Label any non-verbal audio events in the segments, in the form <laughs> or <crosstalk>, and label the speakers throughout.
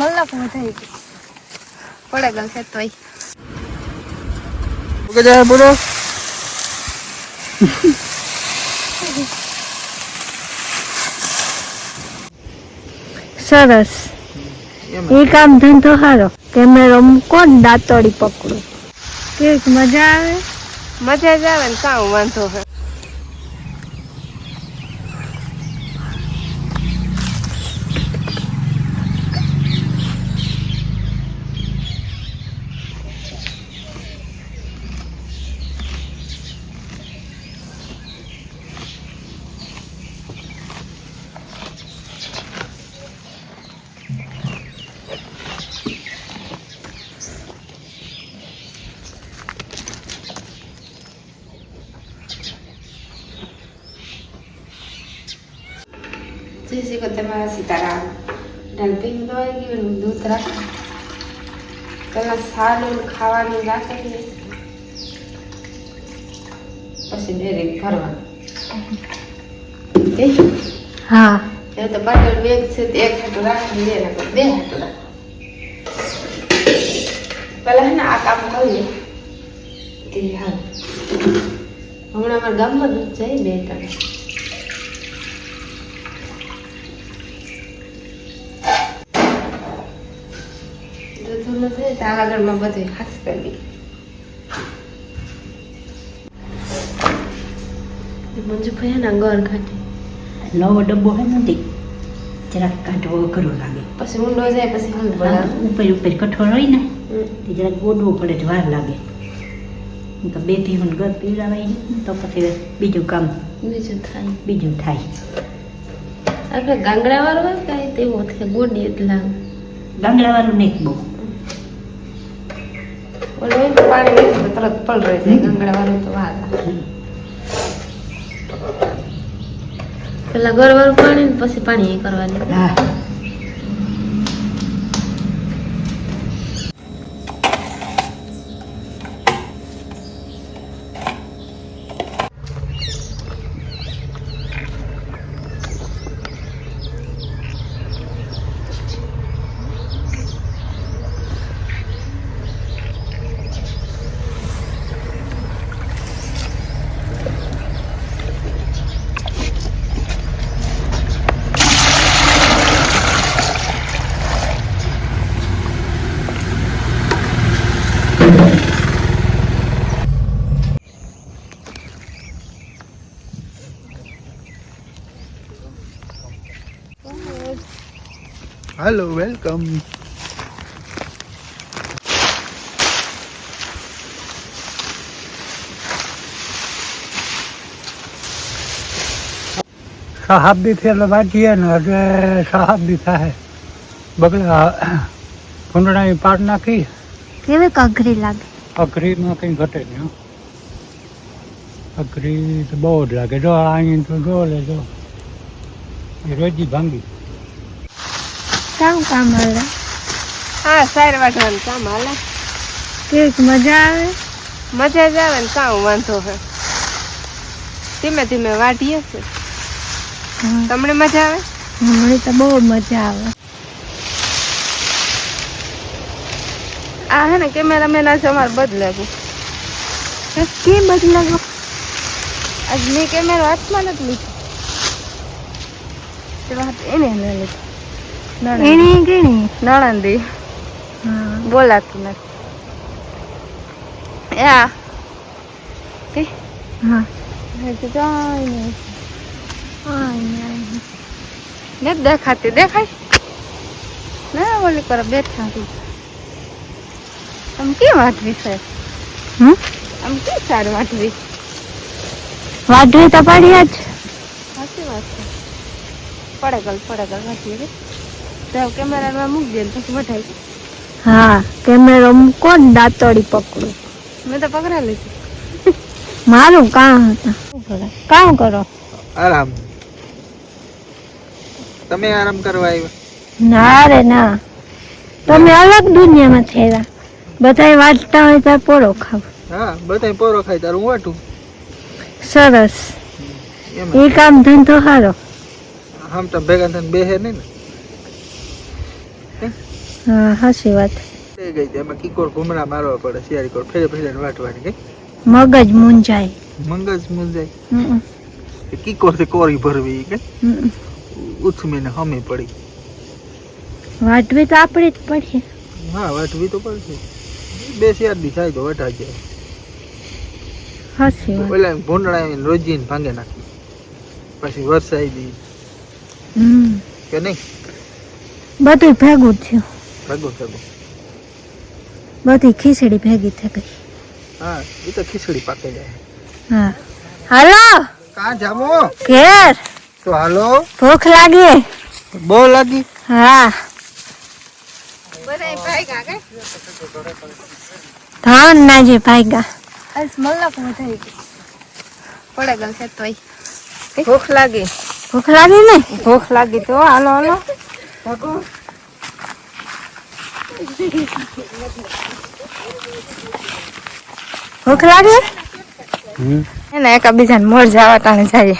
Speaker 1: મલક વધાઈ ગઈ પડે ગલ છે તોય.
Speaker 2: ઓકે જાય બોલો.
Speaker 1: સરસ. એ કામ ધંધો સારો કેમેરો મૂકો ને દાંતોડી પકડું. કે મજા આવે?
Speaker 3: મજા જ આવે ને કામ વાંધો હે શ્રી કૃષ્ણ સીતારામ ઢલપીને દવાઈ ગયું દૂધ રાખ પહેલાં સારું ખાવાનું રાખે ને પછી ડેરી ભરવાનું
Speaker 1: હા
Speaker 3: એ તો બટર વેગ છે એક હાટું રાખી બે ને બે હાટું રાખ પહેલાં હે ને આ કામ કરીએ તે હાલ હમણાં અમારા ગામમાં દૂધ જાય બે ટકા દૂધ આગળમાં બધું ખાસ કરી દે મંજુ ભાઈ ના ગર ખાટી
Speaker 4: નવો ડબ્બો હે નથી જરાક કાઢવો અઘરો લાગે.
Speaker 3: પછી ઊંડો જાય પછી
Speaker 4: ઉપર ઉપર કઠોળ હોય ને તે જરાક ગોડવું પડે જ વાર લાગે. તો બેથી હું ગર પીવડાવાઈ ને તો પછી બીજું કામ
Speaker 3: બીજું થાય.
Speaker 4: બીજું થાય.
Speaker 3: આપણે ગાંગડા વાળું હોય કાંઈ તેવું? ગોડી જ લાગે
Speaker 4: નહીં બહુ.
Speaker 3: ઓલું પાણી નાખી તો તરત જાય વાળું તો વાર પેલા ગર વાળું પાણી ને પછી પાણી એ કરવાની
Speaker 4: હા
Speaker 2: હેલો વેલકમ શહાબ્દી થી એટલે વાંચીએ ને એટલે શહાબ્દી થાય બગલા ભૂંડણાની પાટ નાખી
Speaker 1: કેવી અઘરી લાગે
Speaker 2: અઘરીમાં કંઈ ઘટે નહીં અઘરી તો બહુ જ લાગે જો અહીં તો જો લે જો એ રોજી ભાંગી
Speaker 1: કામ કામ હાલે?
Speaker 3: હા સાર વાટવાનું કામ હાલે.
Speaker 1: કેક મજા આવે?
Speaker 3: મજા જ આવે ને કામ વાંધો હે. ધીમે ધીમે વાટીએ છે તમને મજા આવે?
Speaker 1: મને તો બહુ મજા આવે.
Speaker 3: આ હે ને કેમેરામેન આજે અમારે બદલાવું
Speaker 1: કેમ બદલાવો
Speaker 3: આજ મેં કેમેરો હાથમાં નથી લીધો. એને લીધો.
Speaker 1: એની ગણી?
Speaker 3: નણંદી. બોલાતું નથી. આ.
Speaker 1: હા.
Speaker 3: નથી દેખાતી. દેખાય? ના ઓલી પર બેઠા તું આમ કેમ વાટવી છે? આમ કેમ સારું વાટવી
Speaker 1: વાઢવી તો પડ્યા જ.
Speaker 3: સાચી વાત છે. પડે ગલ પડે ગલ વાટવી તો કેમેરામાં મૂકી દે પછી વઢાઈ
Speaker 1: હા કેમેરો મૂકો ને દાંતોડી પકડો.
Speaker 3: મેં તો પકડા લીધી
Speaker 1: મારું કામ હતા. કામ કરો?
Speaker 2: આરામ. તમે આરામ કરવા આવ્યા?
Speaker 1: ના રે ના. તમે અલગ દુનિયામાં થયેલા. બધાય વાંચતા હોય ત્યારે પોરો ખાવ.
Speaker 2: હા બધા પોરો ખાય તારું વાટું
Speaker 1: સરસ. એ કામ ધંધો સારો
Speaker 2: આમ તો ભેગા થઈને બેહે નહીં ને.
Speaker 1: હા વાત.
Speaker 5: થઈ ગઈ એમાં કિકોર ભૂમરા મારવા પડે સિયારી કોર ફેરે ફેરે વાટવાની કઈ
Speaker 1: મગજ મૂંઝાય.
Speaker 5: મંગજ મુંજાય કિકોરથી કોરી ભરવી કે?
Speaker 1: ઉથમી
Speaker 5: ને હમી પડી.
Speaker 1: વાટવી તો આપણે જ પડશે.
Speaker 5: હા વાટવી તો પડશે. બે શિયાળી થાય તો વટા જાય.
Speaker 1: હાસી
Speaker 5: ઓલા ભૂંડળા આવીને રોજીને ભાંગે નાખી. પછી વરસાઈ દી.
Speaker 1: હમ.
Speaker 5: કે નહીં?
Speaker 1: બધું ભેગું થયું.
Speaker 5: ભગો ભગો
Speaker 1: બધી ખીચડી ભેગી થઈ ગઈ
Speaker 5: હા એ તો ખીચડી પાકે જાય
Speaker 1: હા હાલો
Speaker 5: કાં જામો
Speaker 1: ઘેર
Speaker 5: તો હાલો
Speaker 1: ભૂખ લાગી
Speaker 5: બહુ લાગી
Speaker 1: હા
Speaker 3: બધા ભાગ્યા કે
Speaker 1: ધાન ના જે ભાગ્યા
Speaker 3: આજ મલક વધાઈ ગઈ પડે ગલ છે તોય ભૂખ લાગી
Speaker 1: ભૂખ લાગી ને
Speaker 3: ભૂખ લાગી તો હાલો હાલો
Speaker 1: ભૂખ લાગી?
Speaker 3: એને એક બીજાને મોર જવા ટાણે જાય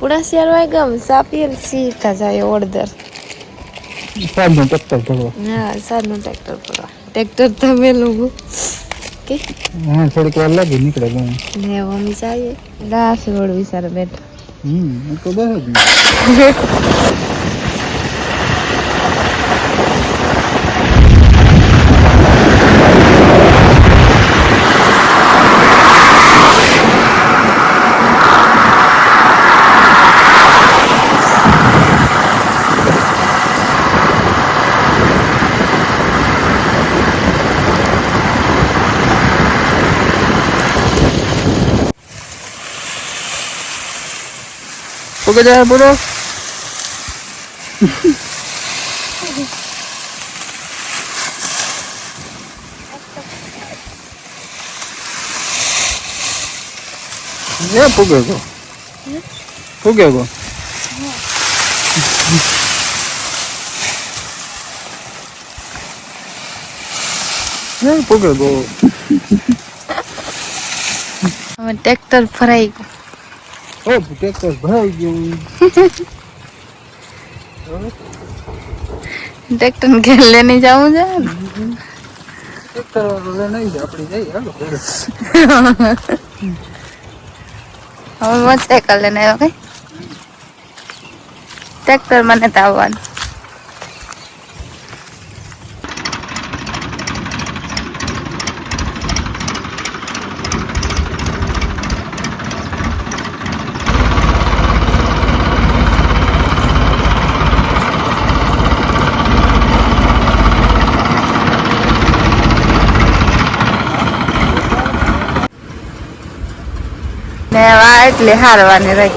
Speaker 3: પૂરા શિયાળ વાગ્યા સાપીએ સીધા જાય ઓળદર.
Speaker 5: સાંજનો ટક્કર ભરવા.
Speaker 3: હા સાદનું ટ્રેક્ટર પર ટ્રેક્ટર તમે લોકો કે?
Speaker 5: હા થોડીક વાર લાગી નીકળે ગયું
Speaker 3: ને મમ્મી જઈએ. દાસ રોડ વિચાર બેઠા.
Speaker 5: હમ તો બસ <laughs> ઓકે જાય બોલો ને પૂગે ગો પૂગે ગો ને પૂગે ગો
Speaker 3: હવે ટ્રેક્ટર ફરાઈ ગયું
Speaker 5: ઓ ટ્રેક્ટર ભરાઈ ગયું
Speaker 3: ટ્રેક્ટર ઘેર લઈને જવું છે
Speaker 5: ટ્રેક્ટર વાળો નહીં જાય આપડી જઈ હાલો.
Speaker 3: હવે મોટરસાઇકલ લઈને આવ્યો કઈ ટ્રેક્ટર મને તો આવવાનું એટલે હારવાની રહી.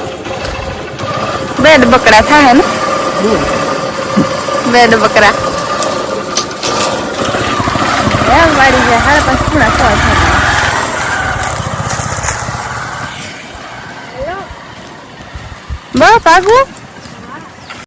Speaker 3: બેડ બકરા થાય ને? બેડ બકરા. એમ વાળી જાય. હાર પાંચ સો થતા બસ આગું